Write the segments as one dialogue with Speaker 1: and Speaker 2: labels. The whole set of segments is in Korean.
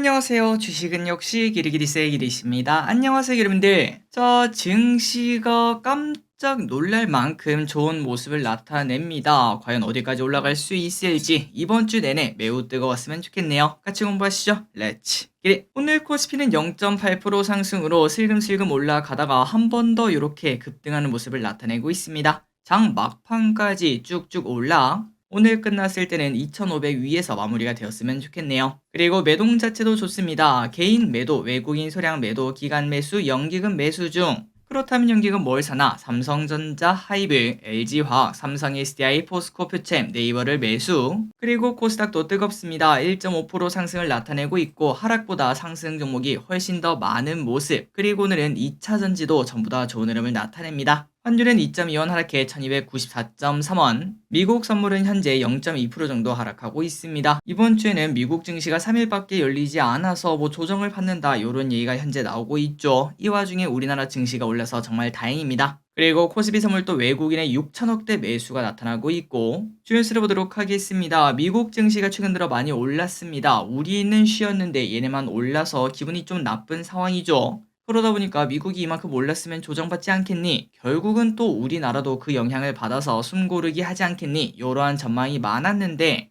Speaker 1: 안녕하세요. 주식은 역시 기리기리세의 기리십니다. 안녕하세요, 여러분들. 자, 증시가 깜짝 놀랄 만큼 좋은 모습을 나타냅니다. 과연 어디까지 올라갈 수 있을지 이번 주 내내 매우 뜨거웠으면 좋겠네요. 같이 공부하시죠. 렛츠. 오늘 코스피는 0.8% 상승으로 슬금슬금 올라가다가 한 번 더 이렇게 급등하는 모습을 나타내고 있습니다. 장 막판까지 쭉쭉 올라 오늘 끝났을 때는 2,500 위에서 마무리가 되었으면 좋겠네요. 그리고 매동 자체도 좋습니다. 개인 매도, 외국인 소량 매도, 기간 매수, 연기금 매수 중. 그렇다면 연기금 뭘 사나? 삼성전자, 하이브, LG화학, 삼성 SDI, 포스코 표챔, 네이버를 매수. 그리고 코스닥도 뜨겁습니다. 1.5% 상승을 나타내고 있고 하락보다 상승 종목이 훨씬 더 많은 모습. 그리고 오늘은 2차 전지도 전부 다 좋은 흐름을 나타냅니다. 환율은 2.2원 하락해 1294.3원. 미국 선물은 현재 0.2% 정도 하락하고 있습니다. 이번 주에는 미국 증시가 3일밖에 열리지 않아서 뭐 조정을 받는다 이런 얘기가 현재 나오고 있죠. 이 와중에 우리나라 증시가 올라서 정말 다행입니다. 그리고 코스피 선물도 외국인의 6천억대 매수가 나타나고 있고 주연스를 보도록 하겠습니다. 미국 증시가 최근 들어 많이 올랐습니다. 우리는 쉬었는데 얘네만 올라서 기분이 좀 나쁜 상황이죠. 그러다 보니까 미국이 이만큼 올랐으면 조정받지 않겠니? 결국은 또 우리나라도 그 영향을 받아서 숨고르기 하지 않겠니? 이러한 전망이 많았는데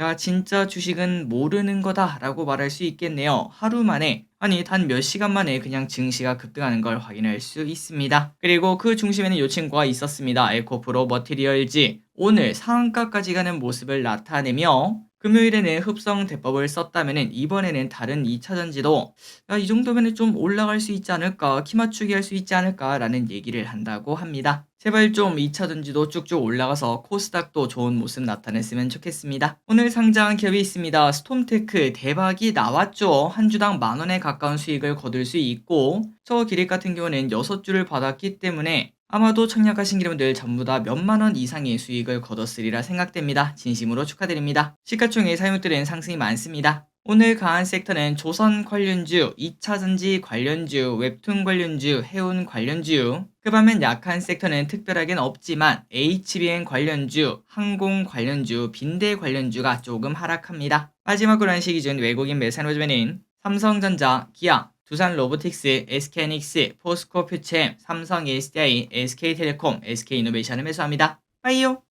Speaker 1: 야 진짜 주식은 모르는 거다라고 말할 수 있겠네요. 하루 만에 아니 단 몇 시간 만에 그냥 증시가 급등하는 걸 확인할 수 있습니다. 그리고 그 중심에는 요 친구가 있었습니다. 에코프로 머티리얼즈 오늘 상한가까지 가는 모습을 나타내며 금요일에는 흡성 대법을 썼다면 이번에는 다른 2차 전지도 야, 이 정도면 좀 올라갈 수 있지 않을까 키 맞추기 할 수 있지 않을까라는 얘기를 한다고 합니다. 제발 좀 2차 전지도 쭉쭉 올라가서 코스닥도 좋은 모습 나타냈으면 좋겠습니다. 오늘 상장한 기업이 있습니다. 스톰테크 대박이 나왔죠. 한 주당 만 원에 가까운 수익을 거둘 수 있고 저 기획 같은 경우는 6주를 받았기 때문에 아마도 청약하신 여러분들 전부 다 몇만 원 이상의 수익을 거뒀으리라 생각됩니다. 진심으로 축하드립니다. 시가총액 사용들은 상승이 많습니다. 오늘 강한 섹터는 조선 관련주, 2차전지 관련주, 웹툰 관련주, 해운 관련주. 그 반면 약한 섹터는 특별하게는 없지만 HBN 관련주, 항공 관련주, 빈대 관련주가 조금 하락합니다. 마지막으로 한시 기준 외국인 매산 호주에는 삼성전자, 기아, 두산 로보틱스, SK하이닉스, 포스코 퓨챔, 삼성 SDI, SK텔레콤, SK이노베이션을 매수합니다. 빠이요!